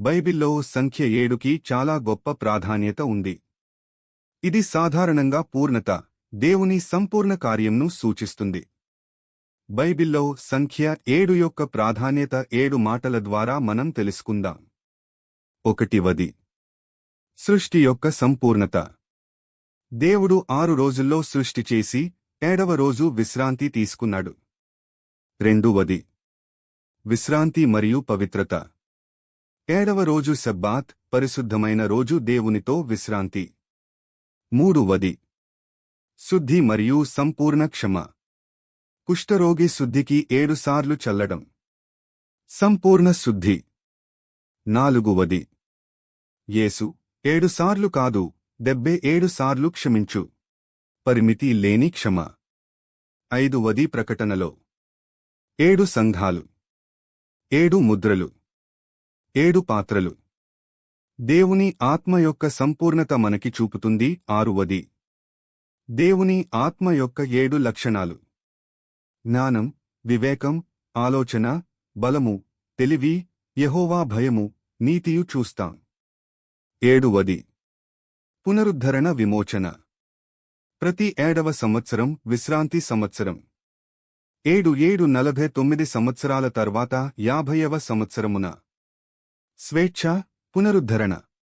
బైబిల్లో సంఖ్య ఏడుకి చాలా గొప్ప ప్రాధాన్యత ఉంది. ఇది సాధారణంగా పూర్ణత దేవుని సంపూర్ణ కార్యంను సూచిస్తుంది. బైబిల్లో సంఖ్య ఏడు యొక్క ప్రాధాన్యత ఏడు మాటల ద్వారా మనం తెలుసుకుందాం. ఒకటివది సృష్టి యొక్క సంపూర్ణత. దేవుడు ఆరు రోజుల్లో సృష్టి చేసి ఏడవ రోజు విశ్రాంతి తీసుకున్నాడు. రెండవది విశ్రాంతి మరియు పవిత్రత. ఏడవ రోజు సబ్బాత్ పరిశుద్ధమైన రోజు దేవునితో విశ్రాంతి. మూడవది శుద్ధి మరియు సంపూర్ణ క్షమ. కుష్ఠరోగి శుద్ధికి ఏడుసార్లు చల్లడం. సంపూర్ణ శుద్ధి. నాలుగువది యేసు ఏడుసార్లు కాదు డెబ్బే ఏడుసార్లు క్షమించు. పరిమితి లేని క్షమ. ఐదువది ప్రకటనలో ఏడు సంఘాలు. ఏడు ముద్రలు. ఏడు పాత్రలు. దేవుని ఆత్మ యొక్క సంపూర్ణత మనకి చూపుతుంది ఆరువది. దేవుని ఆత్మ యొక్క ఏడు లక్షణాలు. జ్ఞానం వివేకం ఆలోచన బలము తెలివి యహోవా భయము నీతియు చూస్తాం. ఏడువది. పునరుద్ధరణ విమోచన. ప్రతి ఏడవ సంవత్సరం విశ్రాంతి సంవత్సరం. ఏడు ఏడు నలభై తొమ్మిది సంవత్సరాల తర్వాత యాభైవ సంవత్సరమున. స్వేచ్ఛ పునరుద్ధరణ.